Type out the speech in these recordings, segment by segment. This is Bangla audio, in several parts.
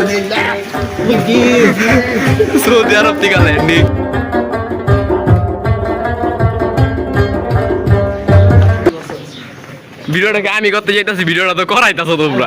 আলহামদুলিল্লাহ সৌদি আরব থেকে ল্যান্ডিং ভিডিওটাকে আমি করতে চাইতেছি ভিডিওটা তো করাইতেছো তোমরা।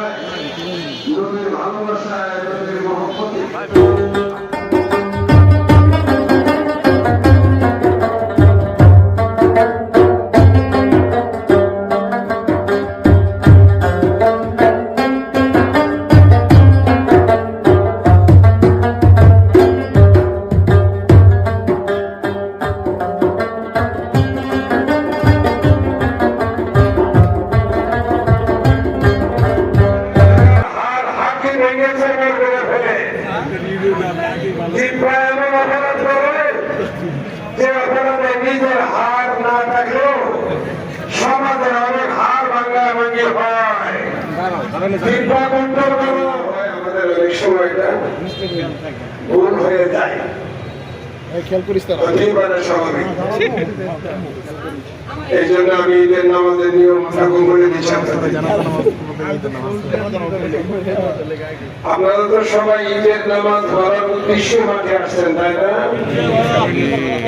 জিব্বা এমন অপরাধ করে যে অপরাধে নিজের হার না থাকলেও সমাজের অনেক হার ভাঙা ভাঙি হয়। জিব্বা কন্ট্রোল করো আমাদের অনেক ভুল হয়ে যায়। দিচ্ছি আপনারা তো সবাই ঈদের নামাজ পড়ার উদ্দেশ্যে মাঠে আসছেন, তাই না?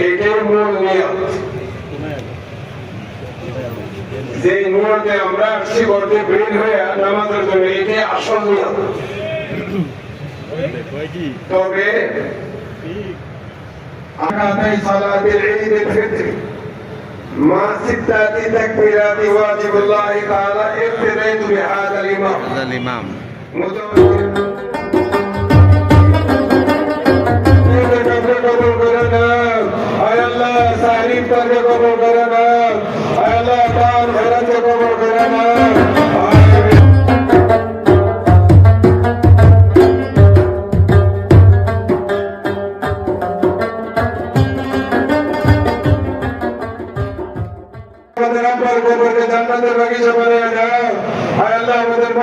এটাই মূল নিয়ম। যে নিয়মে আমরা আসছি বলতে বের হয়ে নামাজের জন্য, এটাই আসল নিয়ম। তবে أتي صلاة العيد الفطر. مع ستة تكبيرات واجب الله تعالى اقتديت بهذا الإمام. هذا الإمام. تعريف करके कबूल करना अल्लाह तार भरत कबूल करना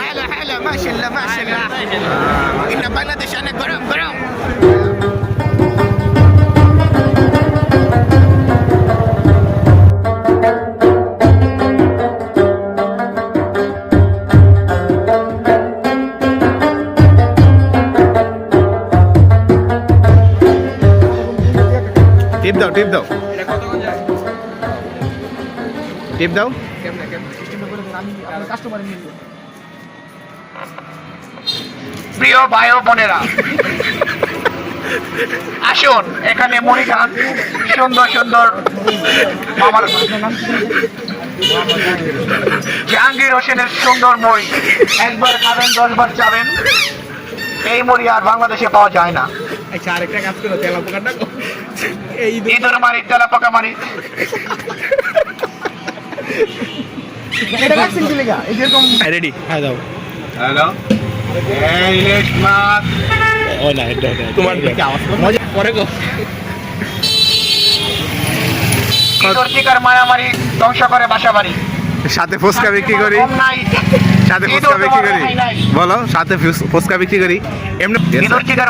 هلا هلا ما شاء الله ما شاء الله إن بنغلاديش أنا قرام قرام টিপ দাও টিপ দাও টিপ দাও। প্রিয় ভাই ও বোনেরা আসুন এখানে মুড়ি খান সুন্দর সুন্দর মামার জাহাঙ্গীর হোসেনের সুন্দর মুড়ি একবার খাবেন দশবার যাবেন এই মুড়ি আর বাংলাদেশে পাওয়া যায় না। আচ্ছা আরেকটা কাজ করো তেলাপোকাটা এই ইঁদুর মারি তেলা পাকা মারি। রেডি হ্যাঁ দাও। হ্যালো। ইলিশ মাছ। ও না এটা এটা তোমার দিকে আওয়াজ মজা পরে গো। ইঁদুর মারামারি ধ্বংস করে বাসা বাড়ি সাথে ফুচকা বিক্রি করি। নাই। সাথে ফুচকা বিক্রি করি। বলো সাথে ফুচ- ফুচকা বিক্রি করি। এমনি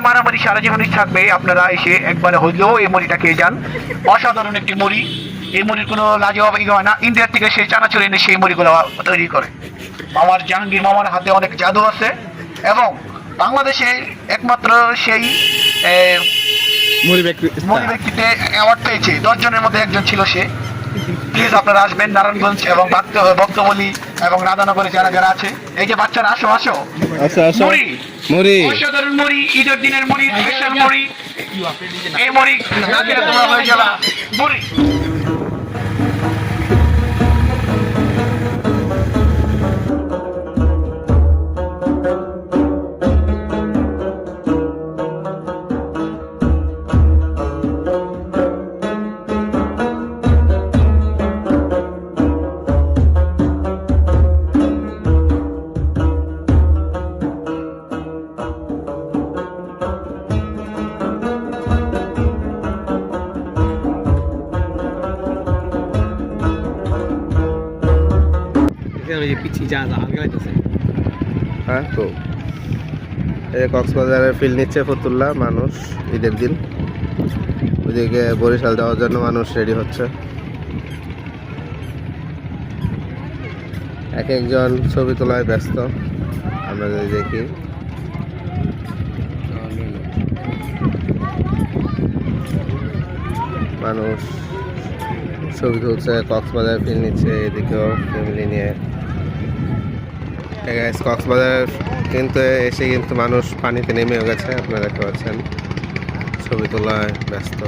মারামারি সারা জীবনই থাকবে। আপনারা এসে একবার হইলেও এই মুড়িটা খেয়ে যান। অসাধারণ একটি মুড়ি। এই মুড়ির কোনো লাজবাব ই হয় না। ইন্ডিয়ার থেকে সেই চানাচুর এনে সেই মুড়িগুলো তৈরি করে। আমার জাহাঙ্গীর মামার হাতে অনেক জাদু আছে এবং বাংলাদেশে একমাত্র সেই মুড়ি ব্যক্তিতে অ্যাওয়ার্ড পেয়েছে। দশ জনের মধ্যে একজন ছিল সে। প্লিজ আপনারা আসবেন নারায়ণগঞ্জ এবং ভক্ত- এবং রাধানগরে যারা যারা আছে এই যে বাচ্চারা আসো আসো। মুড়ি। মুড়ি। অসাধারণ মুড়ি ঈদের দিনের মুড়ি স্পেশাল মুড়ি। এই মুড়ি তোমরা হয়ে যাবা। মুড়ি। হ্যাঁ তো। এই কক্সবাজারের ফিল নিচ্ছে ফতুল্লা, মানুষ, ঈদের দিন। ওইদিকে বরিশাল যাওয়ার জন্য মানুষ রেডি হচ্ছে। এক একজন ছবি তোলায় ব্যস্ত, আমরা যদি দেখি। মানুষ ছবি তুলছে কক্সবাজার ফিল নিচ্ছে, এদিকেও ফ্যামিলি নিয়ে। কক্সবাজার কিন্তু এসে কিন্তু মানুষ পানিতে নেমেও গেছে আপনারা দেখতে পাচ্ছেন। ছবি তোলায় ব্যস্ত।